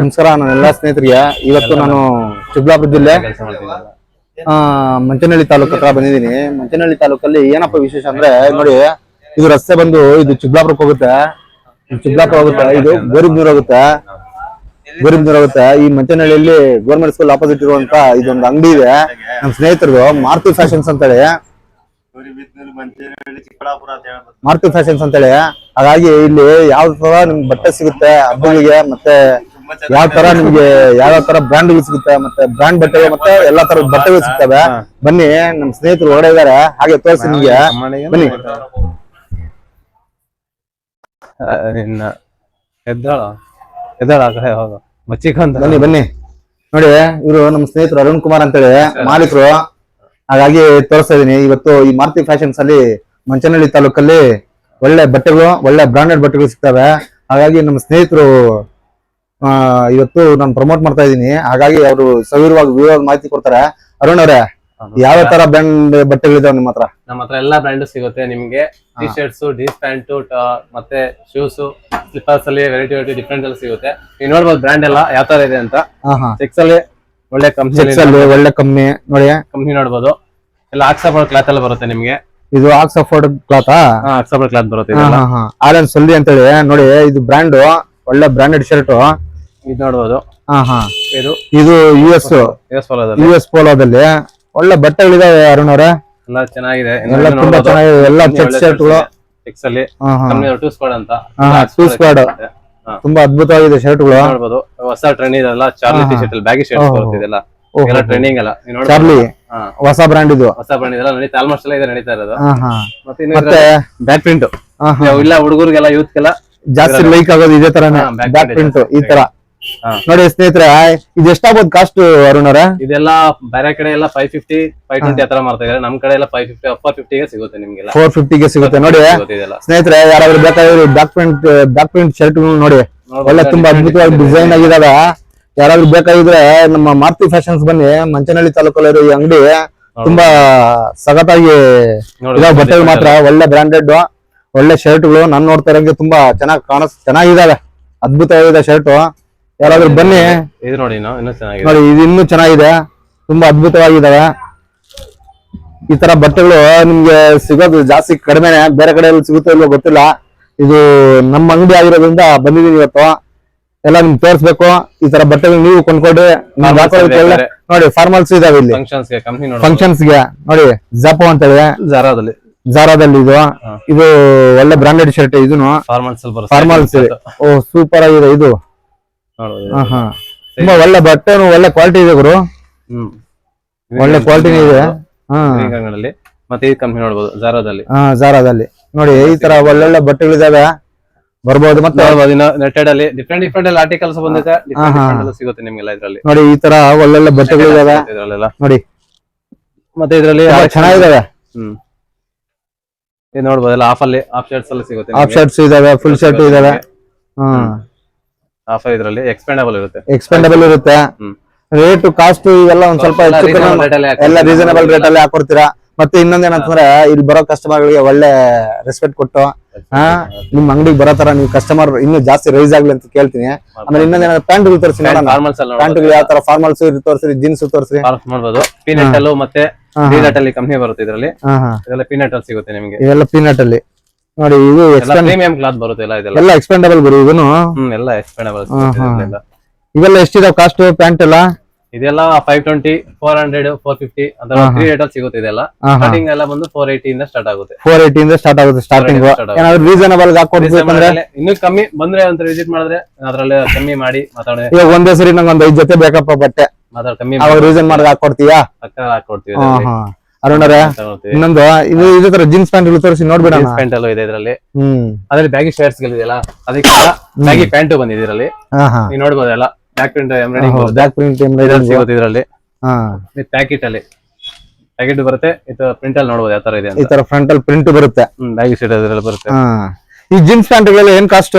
ನಮಸ್ಕಾರ ನನ್ನ ಎಲ್ಲಾ ಸ್ನೇಹಿತರಿಗೆ. ಇವತ್ತು ನಾನು ಚಿಕ್ಕಬಳ್ಳಾಪುರ ಜಿಲ್ಲೆ ಮಂಚನಹಳ್ಳಿ ತಾಲೂಕ್ ಹತ್ರ ಬಂದಿದ್ದೀನಿ. ಮಂಚನಹಳ್ಳಿ ತಾಲೂಕಲ್ಲಿ ಏನಪ್ಪ ವಿಶೇಷ ಅಂದ್ರೆ ನೋಡಿ ಇದು ರಸ್ತೆ ಬಂದು ಇದು ಚಿಕ್ಕಬಳ್ಳಾಪುರಕ್ಕೆ ಹೋಗುತ್ತೆ. ಚಿಬ್ಲಾಪುರ ಚಿಕ್ಕಬಳ್ಳಾಪುರ ಹೋಗುತ್ತೆ ಇದು ಗೋರಿಬ್ನೂರ್ ಹೋಗುತ್ತೆ. ಗೋರಿಬ್ನೂರ್ ಹೋಗುತ್ತೆ. ಈ ಮಂಚನಹಳ್ಳಿಯಲ್ಲಿ ಗೌರ್ಮೆಂಟ್ ಸ್ಕೂಲ್ ಆಪೋಸಿಟ್ ಇರುವಂತ ಇದೊಂದು ಅಂಗಡಿ ಇದೆ. ನಮ್ಮ ಸ್ನೇಹಿತರದು ಮಾರುತಿ ಫ್ಯಾಷನ್ಸ್ ಅಂತೇಳಿ. ಚಿಕ್ಕಬಳ್ಳಾಪುರ ಅಂತ ಹೇಳಿ ಮಾರುತಿ ಫ್ಯಾಷನ್ಸ್ ಅಂತೇಳಿ. ಹಾಗಾಗಿ ಇಲ್ಲಿ ಯಾವ ತರ ನಿಮ್ಗೆ ಬಟ್ಟೆ ಸಿಗುತ್ತೆ ಹಬ್ಬಗಳಿಗೆ ಮತ್ತೆ ಯಾವ ತರ ನಿಮ್ಗೆ ಯಾವ ತರ ಬ್ರಾಂಡ್ ಸಿಗುತ್ತೆ ಮತ್ತೆ ಬ್ರಾಂಡ್ ಬಟ್ಟೆ ಮತ್ತೆ ಎಲ್ಲಾ ತರ ಬಟ್ಟೆಗಳು ಸಿಗ್ತವೆ? ಬನ್ನಿ ನಮ್ ಸ್ನೇಹಿತರು ಹೊರಗಡೆ ಇದಾರೆ ಹಾಗೆ ತೋರಿಸಿ ನಿಮ್ಗೆ. ಬನ್ನಿ. ಇನ್ನ ಎದ್ದಾಳ? ಎದ್ದಾಳ ಆ ಕಡೆ ಹೋಗು ಮಚ್ಚಿಕೊಂತ ಬನ್ನಿ ಬನ್ನಿ. ನೋಡಿ ಇವರು ನಮ್ಮ ಸ್ನೇಹಿತರು ಅರುಣ್ ಕುಮಾರ್ ಅಂತೇಳಿ ಮಾಲೀಕರು. ಹಾಗಾಗಿ ತೋರಿಸ್ತಾ ಇದೀನಿ. ಇವತ್ತು ಈ ಮಾರುತಿ ಫ್ಯಾಷನ್ಸ್ ಅಲ್ಲಿ ಮಂಚನಹಳ್ಳಿ ತಾಲೂಕಲ್ಲಿ ಒಳ್ಳೆ ಬಟ್ಟೆಗಳು ಒಳ್ಳೆ ಬ್ರಾಂಡೆಡ್ ಬಟ್ಟೆಗಳು ಸಿಗ್ತವೆ. ಹಾಗಾಗಿ ನಮ್ಮ ಸ್ನೇಹಿತರು ಇವತ್ತು ನಾನು ಪ್ರಮೋಟ್ ಮಾಡ್ತಾ ಇದ್ದೀನಿ ಹಾಗಾಗಿ ಅವರು ಸವಿರವಾಗಿ ವಿವರವಾದ ಮಾಹಿತಿ ಕೊಡ್ತಾರೆ. ಅರುಣ್ ಅವರೇ ಯಾವ ತರ ಬ್ರ್ಯಾಂಡ್ ಬಟ್ಟೆಗಳಿದಾವೆ ನಿಮ್ಮ ಹತ್ರ? ನಮ್ಮ ಹತ್ರ ಎಲ್ಲಾ ಬ್ರ್ಯಾಂಡ್ ಸಿಗುತ್ತೆ ನಿಮ್ಗೆ. ಟಿ ಶರ್ಟ್ಸ್ ಜೀನ್ಸ್ ಪ್ಯಾಂಟ್ ಮತ್ತೆ ಶೂಸ್ ಸ್ಲಿಪ್ಪರ್ಸ್ ಅಲ್ಲಿ ವೆರೈಟಿ ವೆರೈಟಿ ಡಿಫ್ರೆಂಟ್ ಅಲ್ಲಿ ಸಿಗುತ್ತೆ. ನೀವು ನೋಡ್ಬೋದು ಬ್ರ್ಯಾಂಡ್ ಎಲ್ಲ ಯಾವ ತರ ಇದೆ ಅಂತ. ಚೆಕ್ಸ್ ಅಲ್ಲಿ ಒಳ್ಳೆ ಕಂಪ್ನಿ ಒಳ್ಳೆ ಕಮ್ಮಿ ನೋಡಿ. ಕಂಪ್ನಿ ನೋಡ್ಬೋದು. ಎಲ್ಲ ಆಕ್ಸಫರ್ಡ್ ಕ್ಲಾತ್ ಎಲ್ಲ ಬರುತ್ತೆ ನಿಮ್ಗೆ. ಇದು ಆಕ್ಸ್ಫರ್ಡ್ ಕ್ಲಾತ್ ಆಕ್ಸಫರ್ಡ್ ಕ್ಲಾತ್ ಬರುತ್ತೆ ಆರ್ ಸೊಲ್ಲಿ ಅಂತೇಳಿ. ನೋಡಿ ಇದು ಬ್ರ್ಯಾಂಡ್ ಒಳ್ಳೆ ಬ್ರಾಂಡೆಡ್ ಶರ್ಟ್ ಇದು ನೋಡ್ಬೋದು. ಹಾ ಹಾ. ಇದು ಇದು U S S U S ಪೋಲೋದಲ್ಲಿ ಒಳ್ಳೆ ಬಟ್ಟೆಗಳಿದಾವೆ ಅರುಣ್ ಅವರೇ. ಎಲ್ಲ ಚೆನ್ನಾಗಿದೆ. ಎಲ್ಲ ತುಂಬಾ ಚೆನ್ನಾಗಿದೆ. ಎಲ್ಲ ಚೆಕ್ ಶರ್ಟ್ಗಳು. ಚೆಕ್ಸ್ ಅಲ್ಲಿ. ಟೂ ಸ್ಕ್ವಾಡ್ ಅಂತ. ಹಾ, two squad. ತುಂಬಾ ಅದ್ಭುತವಾಗಿದೆ ಶರ್ಟ್ಗಳು. ನೋಡ್ಬೋದು. ಹೊಸ ಟ್ರೆಂಡ್ ಇದೆಲ್ಲ ಚಾರ್ಲಿ ಟಿ ಶರ್ಟ್ ಅಲ್ಲಿ ಬ್ಯಾಗಿ ಶರ್ಟ್. ಬರುತ್ತೆ ಎಲ್ಲ ಟ್ರೆಂಡಿಂಗ್ ಅಲ್ಲ. ಚಾರ್ಲಿ ಹೊಸ ಬ್ರಾಂಡ್ ಇದು. ಹೊಸ ಬ್ರಾಂಡ್ ಇದೆಲ್ಲ ನಡೀತಾ ಆಲ್ಮೋಸ್ಟ್ ಎಲ್ಲ ಇದೆ ನಡೀತಾ ಇರೋದು. ಮತ್ತೆ ಮತ್ತೆ ಬ್ಯಾಕ್ ಪ್ರಿಂಟ್ ಇಲ್ಲ ಹುಡುಗರಿಗೆಲ್ಲ ಯೂತ್ಗೆಲ್ಲ ಜಾಸ್ತಿ ಲೈಕ್ ಆಗೋದು ಇದೇ ತರನೇ. ಬ್ಯಾಕ್ ಪ್ರಿಂಟ್ ಈ ತರ. ನೋಡಿ ಸ್ನೇಹಿತರೆ ಇದು ಎಷ್ಟಾಗ್ಬೋದು ಕಾಸ್ಟ್ ಅರುಣ್ ಅವರ? ಇದೆಲ್ಲ ಬೇರೆ ಕಡೆ ಎಲ್ಲ ಫೈವ್ ಫಿಫ್ಟಿ ಫೈವ್ ಟ್ವೆಂಟಿ ಆತರ ಮಾಡ್ತಾ ಇದಾರೆ ನಮ್ ಕಡೆ ಎಲ್ಲ ಫೈವ್ ಫಿಫ್ಟಿ ಅಪ್ಪರ್ ಫಿಫ್ಟಿಗೆ ಸಿಗುತ್ತೆ ನಿಮ್ಗೆಲ್ಲ. ಫೋರ್ ಫಿಫ್ಟಿಗೆ ಸಿಗುತ್ತೆ. ನೋಡಿ ಸ್ನೇಹಿತರೆ ಯಾರಾದ್ರೂ ಬೇಕಾದ್ರೆ back print back print shirt ನೋಡಿ. ಎಲ್ಲ ಒಳ್ಳೆ ತುಂಬಾ ಅದ್ಭುತವಾಗಿ ಡಿಸೈನ್ ಆಗಿದಾವೆ. ಯಾರಾದ್ರೂ ಬೇಕಾಗಿದ್ರೆ ನಮ್ಮ ಮಾರುತಿ ಫ್ಯಾಷನ್ಸ್ ಬನ್ನಿ. ಮಂಚನಹಳ್ಳಿ ತಾಲೂಕಲ್ಲಿರೋ ಈ ಅಂಗಡಿ ತುಂಬಾ ಸಗತಾಗಿ ಬಟ್ಟೆ ಬಟ್ಟೆಗಳು ಮಾತ್ರ ಒಳ್ಳೆ ಬ್ರಾಂಡೆಡ್ ಒಳ್ಳೆ ಶರ್ಟ್ಗಳು ನಾನು ನೋಡ್ತಾ ಇರೋಂಗೆ ತುಂಬಾ ಚೆನ್ನಾಗಿ ಕಾಣಿಸ್ ಚೆನ್ನಾಗಿದಾವೆ. ಅದ್ಭುತವಾಗಿದೆ ಶರ್ಟ್ ಯಾರಾದ್ರೂ ಬನ್ನಿ. ಇದು ನೋಡಿ ಇನ್ನು ಇನ್ನೂ ಚೆನ್ನಾಗಿದೆ. ನೋಡಿ ಇದು ಇನ್ನೂ ಚೆನ್ನಾಗಿದೆ. ತುಂಬಾ ಅದ್ಭುತವಾಗಿದಾವೆ ಈ ತರ ಬಟ್ಟೆಗಳು ನಿಮ್ಗೆ ಸಿಗೋದು ಜಾಸ್ತಿ ಕಡಿಮೆನೆ. ಬೇರೆ ಕಡೆ ಎಲ್ಲಿ ಸಿಗುತ್ತೋ ಇಲ್ವೋ ಗೊತ್ತಿಲ್ಲ. ಇದು ನಮ್ಮ ಅಂಗಡಿ ಆಗಿರೋದ್ರಿಂದ ಬಂದಿದೀನಿ ಇವತ್ತು. ಎಲ್ಲ ನಿಮ್ಗೆ ತೋರಿಸ್ಬೇಕು. ಈ ತರ ಬಟ್ಟೆಗಳು ನೀವು ಕೊಂಡ್ಕೊಡಿ ನೋಡಿ ಫಾರ್ಮಲ್ಸ್ ಇದಾವೆ ಇಲ್ಲಿ. ಫಂಕ್ಷನ್ಸ್ಗೆ ನೋಡಿ ಫಂಕ್ಷನ್ಸ್ ಅಂತ ಜಪೋ ಅಂತೇಳಿ ಜಾರಾದಲ್ಲಿ ಜಾರಾದಲ್ಲಿ ಇದು. ಇದು. ಒಳ್ಳೆ ಬ್ರಾಂಡೆಡ್ ಶರ್ಟ್ ಇದನ್ನು ಫಾರ್ಮಲ್ಸ್ ಫಾರ್ಮಲ್ಸ್ ಓ ಸೂಪರ್ ಆಗಿದೆ ಇದು. ಹಾ ಹಾ ತುಂಬಾ ಒಳ್ಳೆ ಬಟ್ಟೆ ಒಳ್ಳೆ ಕ್ವಾಲಿಟಿ ಇದೆ ಗುರು. ಹ್ಮ್. ಒಳ್ಳೆ ಕ್ವಾಲಿಟಿ ಇದೆ. ಹಾ. ಗ್ರೀನ್ ಮತ್ತೆ ಈ ಕಂಪ್ನಿ ನೋಡಬಹುದು ಜಾರಾದಲ್ಲಿ ಹಾ ಜಾರಾದಲ್ಲಿ ನೋಡಿ ಈ ತರ ಒಳ್ಳೊಳ್ಳೆ ಬಟ್ಟೆಗಳಿದಾವೆ. ಬರ್ಬೋದು ಮತ್ತೆ? ನೆಟೆಡ್ ಅಲ್ಲಿ ಡಿಫ್ರೆಂಟ್ ಡಿಫ್ರೆಂಟ್ ಅಲ್ಲಿ ಆರ್ಟಿಕಲ್ಸ್ ಬಂದಿದೆ. ಡಿಫ್ರೆಂಟ್. ಡಿಫ್ರೆಂಟ್ ಸಿಗುತ್ತೆ ನಿಮ್ಗೆಲ್ಲ ಇದ್ರಲ್ಲಿ. ನೋಡಿ ಈ ತರ ಒಳ್ಳೊಳ್ಳೆ ಬಟ್ಟೆಗಳಿದಾವೆ. ಇದ್ರಲ್ಲೆಲ್ಲ. ನೋಡಿ. ಮತ್ತೆ ಇದ್ರಲ್ಲಿ ಚೆನ್ನಾಗಿದಾವೆ. ಹ್ಮ್. ಇದು ನೋಡ್ಬೋದು ಆಫ್ ಅಲ್ಲಿ ಆಫ್ ಶರ್ಟ್ಸ್ ಅಲ್ಲಿ ಸಿಗುತ್ತೆ ಆಫ್ ಶರ್ಟ್ಸ್ ಇದಾವೆ ಫುಲ್ ಶರ್ಟ್ ಇದಾವೆ. ಹ್ಮ್. ಆಫ್ ಇದರಲ್ಲಿ ಎಕ್ಸ್ಪೆಂಡಬಲ್ ಇರುತ್ತೆ. ಎಕ್ಸ್ಪೆಂಡಬಲ್ ಇರುತ್ತೆ. ರೇಟ್ ಕಾಸ್ಟ್ ಇವೆಲ್ಲ ಒಂದ್ ಸ್ವಲ್ಪ ಎಲ್ಲ ಹೆಚ್ಚು ಕಡಿಮೆ ಎಲ್ಲ ರೀಸನಬಲ್ ರೇಟ್ ಅಲ್ಲಿ ಹಾಕೊಡ್ತೀರಾ? ಮತ್ತೆ ಇನ್ನೊಂದೇನಂತಂದ್ರೆ ಇಲ್ಲಿ ಬರೋ ಕಸ್ಟಮರ್ ಗಳಿಗೆ ಒಳ್ಳೆ ರೆಸ್ಪೆಕ್ಟ್ ಕೊಟ್ಟು ನಿಮ್ ಅಂಗಡಿಗೆ ಬರೋ ತರ ನೀವು ಕಸ್ಟಮರ್ ಇನ್ನೂ ಜಾಸ್ತಿ ರೈಸ್ ಆಗ್ಲಿ ಅಂತ ಕೇಳ್ತೀನಿ. ಆಮೇಲೆ ಇನ್ನೊಂದ್ ಏನಾದ್ರು ತೋರಿಸಿ ಗಳು ತೋರಿಸಿ ಅಲ್ಲಿ ಪ್ಯಾಂಟ್ಗಳು ಯಾವ ತರ ಫಾರ್ಮಲ್ಸ್ ತೋರಿಸಿ ಜೀನ್ಸ್ ತೋರಿಸಿ ಮಾಡ್ಬೋದು. ಪೀನಟ್ ಅಲ್ಲೂ ಮತ್ತೆ. ಪೀನಟ್ ಅಲ್ಲಿ ಕಂಪ್ನಿ ಬರುತ್ತೆ ಇದರಲ್ಲಿ. ಇದೆಲ್ಲ ಪೀನಟ್ ಅಲ್ಲಿ ಸಿಗುತ್ತೆ ನಿಮಗೆ. ಇವೆಲ್ಲ ಪೀನಟ್ ಅಲ್ಲಿ. ನೋಡಿ ಇದು ಪ್ರೀಮಿಯಂ ಕ್ಲಾತ್ ಬರುತ್ತೆ ಎಲ್ಲ ಇದೆಲ್ಲ. ಎಲ್ಲ ಎಕ್ಸ್ಪೆಂಡಬಲ್ ಗುರು ಇದನ್ನು ಹ್ಮ್ ಎಲ್ಲ ಎಕ್ಸ್ಪೆಂಡಬಲ್. ಇವೆಲ್ಲ ಎಷ್ಟಿದಾವ ಕಾಸ್ಟ್ ಪ್ಯಾಂಟ್ ಎಲ್ಲ? ಇದೆಲ್ಲ five twenty four hundred four fifty ಹಾ. ತ್ರೀ ರೇಟ್ ಅಲ್ಲಿ ಸಿಗುತ್ತೆ ಇದೆಲ್ಲ. ಸ್ಟಾರ್ಟಿಂಗ್ ಎಲ್ಲ ಬಂದು ಫೋರ್ ಏಯ್ಟಿ ಇಂದ ಸ್ಟಾರ್ಟ್ ಆಗುತ್ತೆ. ಫೋರ್ ಏಯ್ಟಿ ಇಂದ ಸ್ಟಾರ್ಟ್ ಆಗುತ್ತೆ ಸ್ಟಾರ್ಟಿಂಗ್. ಏನಾದ್ರು ರೀಸನಬಲ್ ಹಾಕೊಡ್ಬೇಕಂದ್ರೆ ಇನ್ನೂ ಕಮ್ಮಿ ಬಂದ್ರೆ ಅಂತ ವಿಸಿಟ್ ಮಾಡಿದ್ರೆ ಅದ್ರಲ್ಲೇ ಕಮ್ಮಿ ಮಾಡಿ ಮಾತಾಡೋಣ. ಈಗ ಒಂದೇ ಸರಿ ನಂಗೆ ಒಂದ್ ಐದ್ ಜೊತೆ ಬೇಕಪ್ಪ ಬಟ್ಟೆ. ಮಾತಾಡ ಕಮ್ಮಿ ಅವಾಗ ರೀಸನ್ ಮಾಡಿ ಹಾಕೊಡ್ತೀಯಾ ಹಾಕೊಡ್ತೀವಿ ಅರುಣರೇ ಇನ್ನೊಂದು ಇದು ಇದೇ ತರ ಜೀನ್ಸ್ ಪ್ಯಾಂಟ್ ತೋರಿಸಿ ನೋಡ್ಬೇಡ ಜೀನ್ಸ್ ಪ್ಯಾಂಟ್ ಅಲ್ಲೂ ಇದೆ ಇದರಲ್ಲಿ. ಹ್ಮ್. ಅದ್ರಲ್ಲಿ ಬ್ಯಾಗಿ ಶರ್ಟ್ಸ್ ಗಳಿದೆಯಲ್ಲ ಅದಕ್ಕೆ ಬ್ಯಾಗಿ ಪ್ಯಾಂಟ್ ಬಂದಿದೆ ಇದರಲ್ಲಿ. ನೀವು ನೋಡ್ಬೋದಲ್ಲ back print embroidering back print ಸಿಗುತ್ತೆ ಇದರಲ್ಲಿ. ಹಾ. ವಿತ್ ಪ್ಯಾಕೆಟ್ ಅಲ್ಲಿ. ಪ್ಯಾಕೆಟ್ ಬರುತ್ತೆ ಇದು ಪ್ರಿಂಟ್ ಅಲ್ಲಿ ನೋಡಬಹುದು ಯಾವ ತರ ಇದೆ ಈ ತರ ಫ್ರಂಟ್ ಅಲ್ಲಿ ಪ್ರಿಂಟ್ ಬರುತ್ತೆ. ಹ್ಮ್ ಬ್ಯಾಗಿ ಶರ್ಟ್ ಅದರಲ್ಲಿ ಬರುತ್ತೆ. ಹಾ. ಈ ಜೀನ್ಸ್ ಪ್ಯಾಂಟ್ ಪ್ಯಾಂಟ್ಗಳೆಲ್ಲ ಏನ್ ಕಾಸ್ಟ್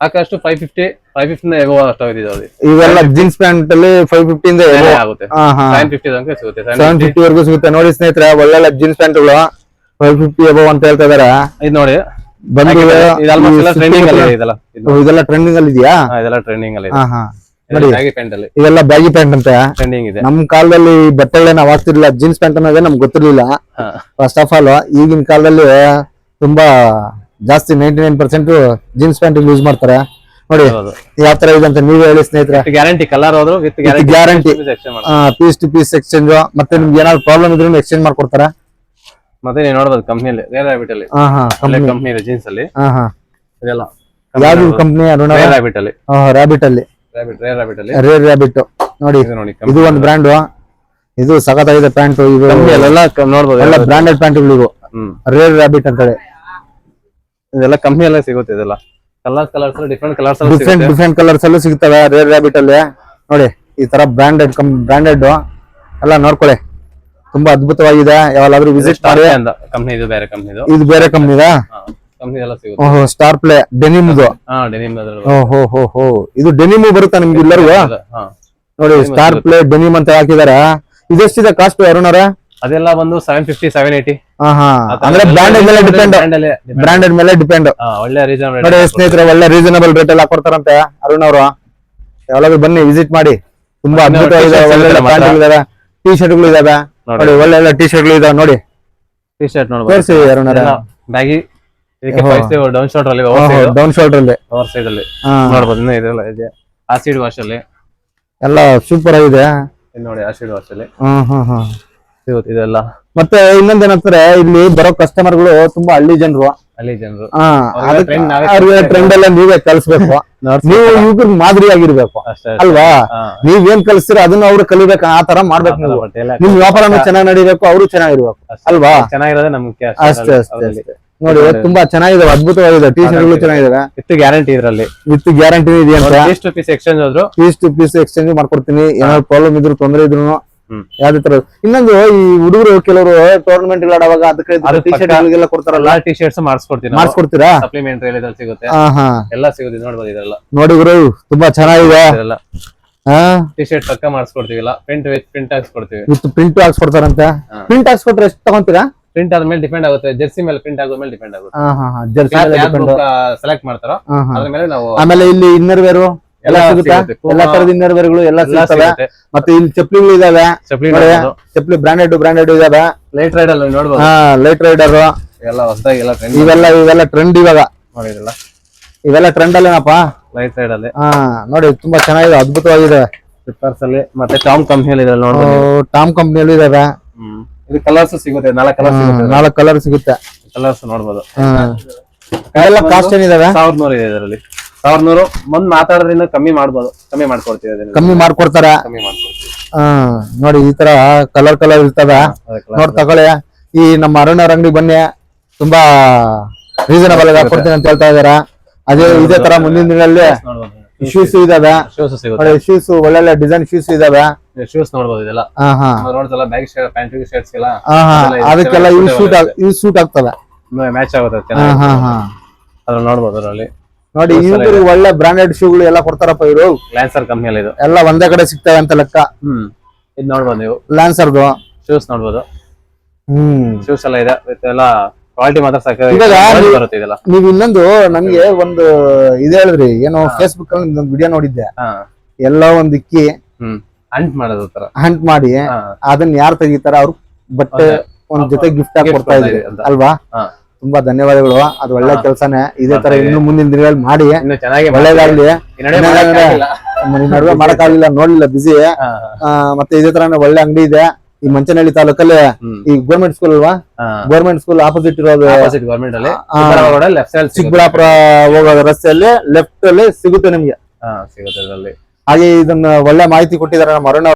ಆ ಫೈವ್ ಫಿಫ್ಟಿ ಫೈವ್ ಫಿಫ್ಟಿ ಎಗೋ ಅಷ್ಟಾಗಿದೆ ಇವೆಲ್ಲ ಜೀನ್ಸ್ ಪ್ಯಾಂಟ್ ಅಲ್ಲಿ ಫೈವ್ ಫಿಫ್ಟಿ ಇಂದ ಆಗುತ್ತೆ. ಸೆವೆನ್ ಫಿಫ್ಟಿ ತನಕ ಸಿಗುತ್ತೆ. ಸೆವೆನ್ ಫಿಫ್ಟಿ ವರೆಗೂ ಸಿಗುತ್ತೆ. ನೋಡಿ ಸ್ನೇಹಿತರೆ ಒಳ್ಳೆ ಜೀನ್ಸ್ ಪ್ಯಾಂಟ್ಗಳು ಫೈವ್ ಫಿಫ್ಟಿ ಅಬವ್ ಅಂತ ಹೇಳ್ತಾ ಇದಾರೆ. ಇದು ನೋಡಿ. ಬಂದು ಟ್ರೆಂಡಿಂಗ್ ಅಲ್ಲಿ ಇದೆ ಇದೆಲ್ಲ. ಇದು ಇದೆಲ್ಲ ಟ್ರೆಂಡಿಂಗ್ ಅಲ್ಲಿ ಇದೆಯಾ? ಇದೆಲ್ಲ ಟ್ರೆಂಡಿಂಗ್ ಅಲ್ಲಿ. ಬ್ಯಾಗಿ ಪ್ಯಾಂಟ್ ಅಲ್ಲಿ. ಇವೆಲ್ಲ ಬ್ಯಾಗಿ ಪ್ಯಾಂಟ್ ಅಂತ. ಟ್ರೆಂಡಿಂಗ್ ಇದೆ. ನಮ್ ಕಾಲದಲ್ಲಿ ಬಟ್ಟೆಗಳೇ ನಾವು ಹಾಕ್ತಿರ್ಲಿಲ್ಲ ಜೀನ್ಸ್ ಪ್ಯಾಂಟ್ ಅನ್ನೋದೇ ನಮ್ಗೆ ಗೊತ್ತಿರ್ಲಿಲ್ಲ. ಫಸ್ಟ್ ಆಫ್ ಆಲ್ ಈಗಿನ ಕಾಲದಲ್ಲಿ ತುಂಬಾ ಜಾಸ್ತಿ ninety nine percent jeans pant use ಮಾಡ್ತಾರೆ. ನೋಡಿ ಯಾವ ತರ ಇದೆ ಅಂತ ನೀವೇ ಹೇಳಿ ಸ್ನೇಹಿತರೆ. ಗ್ಯಾರಂಟಿ ಕಲರ್ ಹೋದ್ರು with guarantee piece to piece exchange ಮತ್ತೆ ನಿಮ್ಗೆ ಏನಾದ್ರು ಪ್ರಾಬ್ಲಮ್ ಇದ್ರೂ ಎಕ್ಸ್ಚೇಂಜ್ ಮಾಡ್ಕೊಡ್ತಾರೆ. ಮತ್ತೆ ನೀವು ನೋಡಬಹುದು ಕಂಪ್ನಿಯಲ್ಲಿ ರೇರ್ ಹ್ಯಾಬಿಟ್ ಅಲ್ಲಿ. ಕಂಪ್ನಿ ಜೀನ್ಸ್ ಅಲ್ಲಿ. ಇದೆಲ್ಲ. ಯಾವ್ದು ಕಂಪ್ನಿ ಅರುಣ ರೇರ್ ರಾಬಿಟ್ ಅಲ್ಲಿ. ರ್ಯಾಬಿಟ್ ಅಲ್ಲಿ. ರಾಬಿಟ್ ರೇರ್ ರಾಬಿಟ್ ಅಲ್ಲಿ. ರೇರ್ ರ್ಯಾಬಿಟ್ ನೋಡಿ ಇದು ನೋಡಿ ಇದು ಒಂದು ಬ್ರ್ಯಾಂಡ್ ಇದು ಸಖತ್ತಾಗಿದೆ ಪ್ಯಾಂಟ್ ಇದು ಎಲ್ಲ ನೋಡಬಹುದು ಎಲ್ಲ ಬ್ರಾಂಡೆಡ್ ಪ್ಯಾಂಟ್ಗಳು ಇವು ಹ್ಮ್. ರೇರ್ ರ್ಯಾಬಿಟ್ ಅಂತೇಳಿ. ಇದೆಲ್ಲ ಕಂಪ್ನಿ ಎಲ್ಲ ಸಿಗುತ್ತೆ ಇದೆಲ್ಲ. Colours colours different colours different different colours ಅಲ್ಲೂ ಸಿಗ್ತವೆ ರೇರ್ ರ್ಯಾಬಿಟ್ ಅಲ್ಲಿ. ನೋಡಿ ಈ ತರ ಬ್ರಾಂಡೆಡ್ ಕಂ ಬ್ರಾಂಡೆಡ್ ಎಲ್ಲ ನೋಡ್ಕೊಳ್ಳಿ. ತುಂಬಾ ಅದ್ಭುತವಾಗಿದೆ. ಯಾವಾಗಾದ್ರೂ ವಿಸಿಟ್ ಮಾಡಿ. ಕಂಪ್ನಿ ಇದು ಬೇರೆ ಕಂಪ್ನಿ ಇದು. ಇದು ಬೇರೆ ಕಂಪ್ನಿದ ಕಂಪ್ನಿ ಎಲ್ಲ ಸಿಗುತ್ತೆ. ಓಹೋ ಸ್ಟಾರ್ ಪ್ಲೇ ಹಾ ಡೆನಿಮ್ ಓಹೋ ಹೋ ಹೋ. ಇದು ಡೆನಿಮ್ ಬರುತ್ತಾ ನಿಮ್ಗೆ ಎಲ್ಲರಿಗೂ ನೋಡಿ ಸ್ಟಾರ್ ಪ್ಲೇ ಡೆನಿಮ್ ಅಂತ ಹಾಕಿದಾರೆ ಇದೆಷ್ಟಿದೆ ಕಾಸ್ಟ್ ಅರುಣರ ಅದೆಲ್ಲ ಬಂದು ಸೆವೆನ್ ಫಿಫ್ಟಿ ಸೆವೆನ್ ಏಟಿ ಅಂದ್ರೆ ಬ್ರಾಂಡೆಡ್ ಮೇಲೆ ಡಿಪೆಂಡ್ ಬ್ರಾಂಡೆಡ್ ಮೇಲೆ ಡಿಪೆಂಡ್ ಒಳ್ಳೆ ರೀಸನ್ ನೋಡಿ ಸ್ನೇಹಿತರೆ ಒಳ್ಳೆ ರೀಸನಬಲ್ ರೇಟ್ ಎಲ್ಲ ಕೊಡ್ತಾರಂತೆ ಅರುಣ್ ಅವರು. ಯಾವಾಗ ಬನ್ನಿ ವಿಸಿಟ್ ಮಾಡಿ. ತುಂಬಾ ಅದ್ಭುತವಾಗಿದೆ ಒಳ್ಳೆ ಇದಾವೆ ಮಾತ್ರ. ಪ್ಯಾಂಟ್ಗಳು ಇದಾವೆ. ಟಿ ನೋಡಿ. ನೋಡಿ. ಒಳ್ಳೆ ಒಳ್ಳೆ ಟಿ ಶರ್ಟ್ಗಳು ಇದಾವೆ ನೋಡಿ ಟಿ ಶರ್ಟ್ ತೋರಿಸಿ ಅವರ ಬ್ಯಾಗಿ. ಡೌನ್ ಶೋಲ್ಡರ್ ಅಲ್ಲಿ ಡೌನ್ ಶೋಲ್ಡರ್ ಅಲ್ಲಿ. ಓವರ್ ಸೈಡ್ ಅಲ್ಲಿ. ನೋಡಬಹುದು ಇದೆಲ್ಲ ಇದೆ. ಆಸಿಡ್ ವಾಶ್ ಅಲ್ಲಿ. ಎಲ್ಲ ಸೂಪರ್ ಆಗಿದೆ. ನೋಡಿ ಆಸಿಡ್ ವಾಶ್ ಅಲ್ಲಿ. ಹ್ಮ್ ಹ್ಮ್ ಹ್ಮ್. ಸಿಗುತ್ತೆ ಇದೆಲ್ಲ ಮತ್ತೆ ಇನ್ನೊಂದ್ ಏನಂತಾರೆ ಇಲ್ಲಿ ಬರೋ ಕಸ್ಟಮರ್ಗಳು ತುಂಬಾ ಹಳ್ಳಿ ಜನರು. ಹಳ್ಳಿ ಜನರು. ಟ್ರೆಂಡ್ ಎಲ್ಲ ನೀವೇ ಕಲಿಸ್ಬೇಕು. ನೀವು ಇವ್ರಿಗೆ ಮಾದರಿ ಆಗಿರ್ಬೇಕು. ಅಲ್ವಾ. ನೀವ್ ಏನ್ ಕಲಿಸ್ತೀರ ಅದನ್ನ ಅವ್ರು ಕಲಿಬೇಕು ಆ ತರ ಮಾಡ್ಬೇಕು ನೀವು. ನಿಮ್ ವ್ಯಾಪಾರನೂ ಚೆನ್ನಾಗಿ ನಡಿಬೇಕು ಅವರು ಚೆನ್ನಾಗಿರ್ಬೇಕು. ಅಲ್ವಾ? ಚೆನ್ನಾಗಿರೋದೇ ನಮ್ಗೆ ಅಷ್ಟೇ ಅಷ್ಟೇ ಅಷ್ಟೇ ನೋಡಿ ತುಂಬಾ ಚೆನ್ನಾಗಿದಾವೆ ಅದ್ಭುತವಾಗಿದೆ. ಟಿ ಶರ್ಟ್ಗಳು ಚೆನ್ನಾಗಿದಾವೆ. ವಿತ್ ಗ್ಯಾರಂಟಿ ಇದರಲ್ಲಿ. ವಿತ್ ಗ್ಯಾರಂಟಿ ಇದೆ ಅಂತ. ಪೀಸ್ ಟು ಪೀಸ್ ಎಕ್ಸ್ಚೇಂಜ್ ಆದ್ರು. ಪೀಸ್ ಟು ಪೀಸ್ ಎಕ್ಸ್ಚೇಂಜ್ ಮಾಡ್ಕೊಡ್ತೀನಿ. ಏನಾದ್ರು ಪ್ರಾಬ್ಲಮ್ ಇದ್ರು ತೊಂದರೆ ಇದ್ರು. ಯಾವ್ದೇ ತರ. ಇನ್ನೊಂದು ಈ ಹುಡುಗರು ಕೆಲವರು ಟೂರ್ನಮೆಂಟ್ ಆಡುವಾಗ ಅದಕ್ಕೆ ಅದು ಟಿ ಶರ್ಟ್ ಎಲ್ಲ ಕೊಡ್ತಾರಲ್ಲ? ಟಿ ಶರ್ಟ್ಸ್ ಮಾಡಿಸ್ಕೊಡ್ತೀನಿ ಮಾಡಿಸ್ಕೊಡ್ತೀರಾ? ಸಪ್ಲಿಮೆಂಟರಿ ಸಿಗುತ್ತೆ. ಎಲ್ಲ ಸಿಗುತ್ತೆ ನೋಡ್ಬೋದು ಇದೆಲ್ಲ. ನೋಡಿ ಗುರು ತುಂಬಾ ಚೆನ್ನಾಗಿದೆ. ಟಿ ಶರ್ಟ್ ಪಕ್ಕ ಮಾಡಿಸ್ಕೊಡ್ತೀವಿ ಪ್ರಿಂಟ್ ವಿತ್ ಪ್ರಿಂಟ್ ಹಾಕ್ಸ್ಕೊಡ್ತೀವಿ. ಪ್ರಿಂಟ್ ಹಾಕ್ಸ್ಕೊಡ್ತಾರಂತೆ. ಪ್ರಿಂಟ್ ಹಾಕ್ಸ್ಕೊಟ್ರೆ ಎಷ್ಟು ತಗೊಂತೀರಾ? ಪ್ರಿಂಟ್ ಆದ್ಮೇಲೆ ಡಿಪೆಂಡ್ ಆಗುತ್ತೆ. ಜೆರ್ಸಿ ಮೇಲೆ ಪ್ರಿಂಟ್ ಆಗೋ ಮೇಲೆ ಡಿಪೆಂಡ್ ಆಗುತ್ತೆ ಜರ್ಸಿ ಸೆಲೆಕ್ಟ್ ಮಾಡ್ತಾರೋ ಅದ್ರ ಮೇಲೆ ನಾವು ಆಮೇಲೆ ಇಲ್ಲಿ ಇನ್ನರ್ ವೇರು ಎಲ್ಲ ಎಲ್ಲ ಸಿಗುತ್ತಾ. ಎಲ್ಲಾ ತರದ ಇನ್ನರ್ ವೇರ್ಗಳು ಎಲ್ಲ ಎಲ್ಲ ಸಿಗ್ತವೆ? ಮತ್ತೆ ಇಲ್ಲಿ ಚಪ್ಲಿಗಳು ಇದಾವೆ. ಚಪ್ಲಿ ಬ್ರಾಂಡೆಡ್ ಬ್ರಾಂಡೆಡ್ ಇದಾವೆ. ಲೈಟ್ ರೈಡ್ ಅಲ್ಲಿ ನೋಡ್ಬೋದು. ಹಾ ಲೈಟ್ ರೈಡರ್ ಎಲ್ಲ ಹೊಸದಾಗಿ ಎಲ್ಲ ಟ್ರೆಂಡ್ ಇವೆಲ್ಲ ಇವೆಲ್ಲ ಟ್ರೆಂಡ್ ಇವಾಗ. ನೋಡಿರಲ್ಲ ಇವೆಲ್ಲ ಟ್ರೆಂಡ್ ಅಲ್ಲೇನಪ್ಪ? ಲೈಟ್ ರೈಡ್ ಅಲ್ಲಿ. ಹಾ ನೋಡಿ ತುಂಬಾ ಚೆನ್ನಾಗಿದೆ ಅದ್ಭುತವಾಗಿದೆ. ಸ್ಲಿಪ್ಪರ್ಸ್ ಅಲ್ಲಿ ಮತ್ತೆ ಟಾಮ್ ಕಂಪ್ನಿಯಲ್ಲಿ ಇದೆ ನೋಡೋ. ಟಾಮ್ ಕಂಪ್ನಿಯಲ್ಲಿ ಇದಾವೆ. ಇದು ಕಲರ್ಸ್ ಸಿಗುತ್ತೆ ನಾಲ್ಕು ಕಲರ್ ಸಿಗುತ್ತೆ. ನಾಲ್ಕು ಕಲರ್ ಸಿಗುತ್ತೆ. ಕಲರ್ಸ್ ನೋಡ್ಬೋದು. ಇವೆಲ್ಲ ಕಾಸ್ಟ್ ಏನಿದಾವೆ? ಸಾವಿರದ ನೂರ ಇದೆ ಇದರಲ್ಲಿ. ಸಾವಿರದ ನೂರು ಬಂದ್ ಮಾತಾಡೋದ್ರಿಂದ ಕಮ್ಮಿ ಮಾಡ್ಬೋದು. ಕಮ್ಮಿ ಮಾಡ್ಕೊಡ್ತೀವಿ ಅದನ್ನ. ಕಮ್ಮಿ ಮಾಡ್ಕೊಡ್ತಾರ? ಕಮ್ಮಿ ಮಾಡ್ಕೊಡ್ತೀವಿ. ಹಾ ನೋಡಿ ಈ ತರ ಕಲರ್ ಕಲರ್ ಇರ್ತದ. ನೋಡಿ ತಗೊಳ್ಳಿ. ಈ ನಮ್ಮ ಅರುಣ ಅಂಗಡಿ ಬನ್ನಿ. ತುಂಬಾ ರೀಸನಬಲ್ ಆಗಿ ಕೊಡ್ತೀನಿ ಅಂತ ಹೇಳ್ತಾ ಇದಾರ. ಅದೇ ಇದೇ ತರ ಮುಂದಿನ ದಿನದಲ್ಲಿ ಶೂಸ್ ಇದಾವೆ. ಶೂಸ್ ಸಿಗುತ್ತೆ. ನೋಡಿ ಶೂಸ್ ಒಳ್ಳೊಳ್ಳೆ ಡಿಸೈನ್ ಶೂಸ್ ಇದಾವೆ. ಶೂಸ್ ನೋಡಬಹುದು ಇದೆಲ್ಲ. ನೋಡ್ತಲ್ಲ ಬ್ಯಾಗ್ ಪ್ಯಾಂಟ್ ಶರ್ಟ್ಸ್ ಎಲ್ಲ. ಅದಕ್ಕೆಲ್ಲ ಇವು ಸೂಟ್ ಇವು ಸೂಟ್ ಆಗ್ತವೆ ಮ್ಯಾಚ್ ಆಗುತ್ತೆ ನೋಡ್ಬೋದು ಅದರಲ್ಲಿ. ನೋಡಿ ಇವ್ರು ಒಳ್ಳೆ ಬ್ರಾಂಡೆಡ್ ಶೂಗಳು ಎಲ್ಲ ಕೊಡ್ತಾರಪ್ಪ ಇವರು. ಲ್ಯಾನ್ಸರ್ ಕಂಪ್ನಿಯಲ್ಲಿ ಇದು. ಎಲ್ಲ ಒಂದೇ ಕಡೆ ಸಿಗ್ತವೆ ಅಂತ ಲೆಕ್ಕ. ಹ್ಮ್. ಇದು ನೋಡ್ಬೋದು ನೀವು. ಲ್ಯಾನ್ಸರ್ದು ಶೂಸ್ ನೋಡ್ಬೋದು. ಹ್ಮ್. ಶೂಸ್ ಎಲ್ಲ ಇದೆ. ವಿತ್ ಎಲ್ಲ ಕ್ವಾಲಿಟಿ ಮಾತ್ರ ಬರುತ್ತೆ ಇದೆಲ್ಲ. ನೀವ್ ಇನ್ನೊಂದು ನನ್ಗೆ ಒಂದು ಇದು ಹೇಳಿದ್ರಿ ಏನೋ ಫೇಸ್ಬುಕ್ ಅಲ್ಲಿ ಒಂದು ವಿಡಿಯೋ ನೋಡಿದ್ದೆ. ಎಲ್ಲ ಒಂದ್ ಇಕ್ಕಿ ಹಂಟ್ ಮಾಡೋದು ಹಂಟ್ ಮಾಡಿ ಅದನ್ನ ಯಾರು ತೆಗಿತಾರ ಅವ್ರು ಬಟ್ಟೆ ಒಂದ್ ಜೊತೆ ಗಿಫ್ಟ್ ಆಗಿ ಕೊಡ್ತಾ ಇದ್ದೀವಿ ಇದ್ರಿ. ಅಲ್ವಾ? ತುಂಬಾ ಧನ್ಯವಾದಗಳು. ಅದು ಒಳ್ಳೆ. ಕೆಲಸನೇ. ಇದೇ ತರ ಇನ್ನು ಮುಂದಿನ ದಿನಗಳಲ್ಲಿ ಮಾಡಿ. ಒಳ್ಳೇದಾಗ್ಲಿ. ನಡುವೆ ಮಾಡಕ್ಕಾಗ್ಲಿಲ್ಲ ನೋಡ್ಲಿಲ್ಲ ಬಿಸಿ ಮತ್ತೆ ಇದೇ ತರ ಒಳ್ಳೆ ಅಂಗಡಿ ಇದೆ. ಈ ಮಂಚನಹಳ್ಳಿ ತಾಲೂಕಲ್ಲಿ ಈ ಗೌರ್ಮೆಂಟ್ ಸ್ಕೂಲ್ ಅಲ್ವಾ? ಗೋರ್ಮೆಂಟ್ ಸ್ಕೂಲ್ ಆಪೋಸಿಟ್ ಇರೋದು. ಚಿಕ್ಕಬಳ್ಳಾಪುರ ಹೋಗೋ ರಸ್ತೆಯಲ್ಲಿ ಲೆಫ್ಟ್ ಅಲ್ಲಿ ಸಿಗುತ್ತೆ ನಿಮ್ಗೆ. ಹಾಗೆ ಇದನ್ನ ಒಳ್ಳೆ ಮಾಹಿತಿ ಕೊಟ್ಟಿದ್ದಾರೆ ನಮ್ಮ ಅರುಣ್